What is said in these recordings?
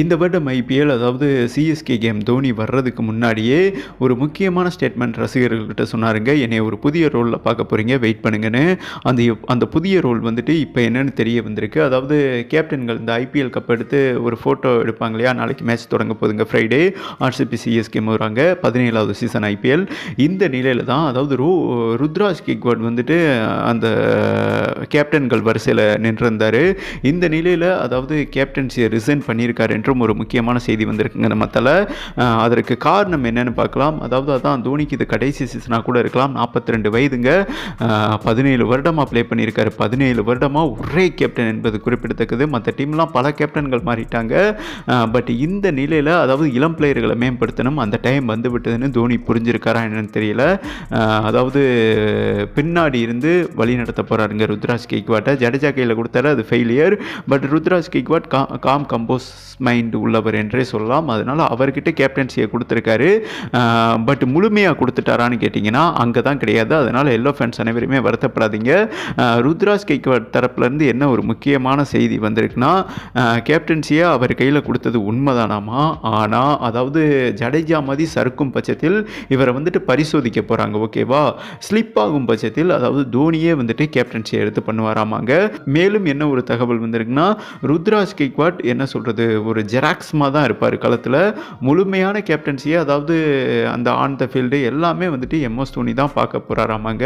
இந்த வருடம் ஐபிஎல் அதாவது சிஎஸ்கே கேம் தோனி வர்றதுக்கு முன்னாடியே ஒரு முக்கியமான ஸ்டேட்மெண்ட் ரசிகர்கள்கிட்ட சொன்னாருங்க. என்னை ஒரு புதிய ரோலில் பார்க்க போகிறீங்க வெயிட் பண்ணுங்கன்னு. அந்த அந்த புதிய ரோல் வந்துட்டு இப்போ என்னென்னு தெரிய வந்திருக்கு. அதாவது கேப்டன்கள் இந்த ஐபிஎல் கப் எடுத்து ஒரு ஃபோட்டோ எடுப்பாங்க இல்லையா? நாளைக்கு மேட்ச் தொடங்க போதுங்க ஃப்ரைடே ஆர்சிபி சிஎஸ்கே வராங்க பதினேழாவது சீசன் ஐபிஎல் இந்த நிலையில் தான் அதாவது ரூ ருத்ராஜ் கிக்வாட் வந்துட்டு அந்த கேப்டன்கள் வரிசையில் நின்றிருந்தார். இந்த நிலையில் அதாவது கேப்டன்சியை ரிசைன் பண்ணியிருக்காரு என்றும் ஒரு முக்கியமான செய்தி வந்திருக்குங்க நம்ம தலை. அதற்கு காரணம் என்னென்னு பார்க்கலாம். அதாவது அதான் தோனிக்கு இது கடைசி சீசனாக கூட இருக்கலாம். நாற்பத்தி ரெண்டு வயதுங்க பதினேழு வருடமாக ப்ளே பண்ணியிருக்காரு. பதினேழு வருடமாக ஒரே கேப்டன் என்பது குறிப்பிடத்தக்கது. மற்ற டீம்லாம் பல கேப்டன்கள் மாறிட்டாங்க. பட் இந்த நிலையில் அதாவது இளம் பிளேயர்களை மேம்படுத்தணும். அந்த டைம் வந்து விட்டதுன்னு தோனி புரிஞ்சிருக்காரா என்னன்னு தெரியல. அதாவது பின்னாடி இருந்து வழி நடத்த போகிறாருங்க ருத்ராஜ் கேக்வாட்டை ஜடேஜா கையில் கொடுத்தாரு அது ஃபெயிலியர் பட் ருத்ராஜ் கேக்வாட் கா காம் கம்போஸ் மை மைண்ட் உள்ளவர் என்றே சொல்லலாம். அதனால் அவர்கிட்ட கேப்டன்சியை கொடுத்துருக்காரு. பட் முழுமையாக கொடுத்துட்டாரான்னு கேட்டிங்கன்னா அங்கே தான் கிடையாது. அதனால் எல்லோ ஃபேன்ஸ் அனைவருமே வருத்தப்படாதீங்க. ருத்ராஜ் கெய்க்வாட் தரப்புலேருந்து என்ன ஒரு முக்கியமான செய்தி வந்திருக்குன்னா கேப்டன்சியை அவர் கையில் கொடுத்தது உண்மைதானாமா? ஆனால் அதாவது ஜடேஜா மாதிரி சறுக்கும் பட்சத்தில் இவரை வந்துட்டு பரிசோதிக்க போகிறாங்க ஓகேவா ஸ்லிப் ஆகும் பட்சத்தில் அதாவது தோனியே வந்துட்டு கேப்டன்சியை எடுத்து பண்ணுவாராமாங்க. மேலும் என்ன ஒரு தகவல் வந்திருக்குன்னா ருத்ராஜ் கெய்க்வாட் என்ன சொல்கிறது ஒரு ஜெராக்ஸ்மாக தான் இருப்பார். களத்தில் முழுமையான கேப்டன்சியை அதாவது அந்த ஆன் த ஃபீல்டு எல்லாமே வந்துட்டு எம்எஸ் தோனி தான் பார்க்க போகிறாராமாங்க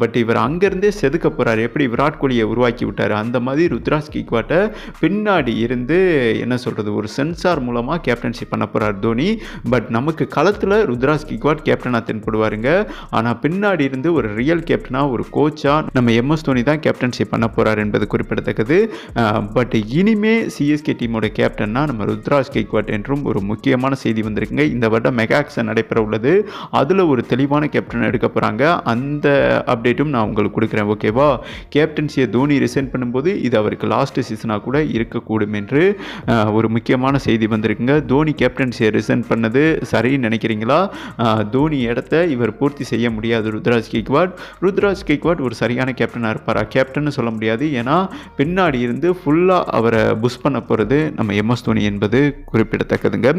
பட் இவர் அங்கேருந்தே செதுக்க போகிறார் எப்படி விராட் கோலியை உருவாக்கி விட்டார்? அந்த மாதிரி ருத்ராஸ் கிக்வாட்டை பின்னாடி இருந்து என்ன சொல்கிறது ஒரு சென்சார் மூலமாக கேப்டன்ஷிப் பண்ண போகிறார் தோனி. பட் நமக்கு களத்தில் ருத்ராஸ் கிக்வாட் கேப்டனாக தென்படுவாருங்க. ஆனால் பின்னாடி இருந்து ஒரு ரியல் கேப்டனாக ஒரு கோச்சாக நம்ம எம்எஸ் தோனி தான் கேப்டன்ஷிப் பண்ண போகிறார் என்பது குறிப்பிடத்தக்கது. பட் இனிமே சிஎஸ்கே டீமோட கேப்டன்னா நம்ம ருத்ராஜ் கெய்க்வாட் என்றும் ஒரு முக்கியமான செய்தி வந்திருக்குங்க. இந்த வருடம் மெகா ஆக்ஷன் நடைபெற உள்ளது. அதில் ஒரு தெளிவான கேப்டன் எடுக்க போகிறாங்க அந்த அப்டேட்டும் நான் உங்களுக்கு கொடுக்குறேன். ஓகேவா கேப்டன்சியை தோனி ரிசைன் பண்ணும்போது இது அவருக்கு லாஸ்ட் சீசனாக கூட இருக்கக்கூடும் என்று ஒரு முக்கியமான செய்தி வந்திருக்குங்க. தோனி கேப்டன்சியை ரிசைன் பண்ணது சரின்னு நினைக்கிறீங்களா? தோனி இடத்த இவர் பூர்த்தி செய்ய முடியாது ருத்ராஜ் கெய்க்வாட். ருத்ராஜ் கெய்க்வாட் ஒரு சரியான கேப்டனாக இருப்பாரா? கேப்டன்னு சொல்ல முடியாது. ஏன்னா பின்னாடி இருந்து ஃபுல்லாக அவரை புஷ் பண்ண போகிறது நம்ம எம்எஸ் தோனி என்பது குறிப்பிடத்தக்கதுங்க.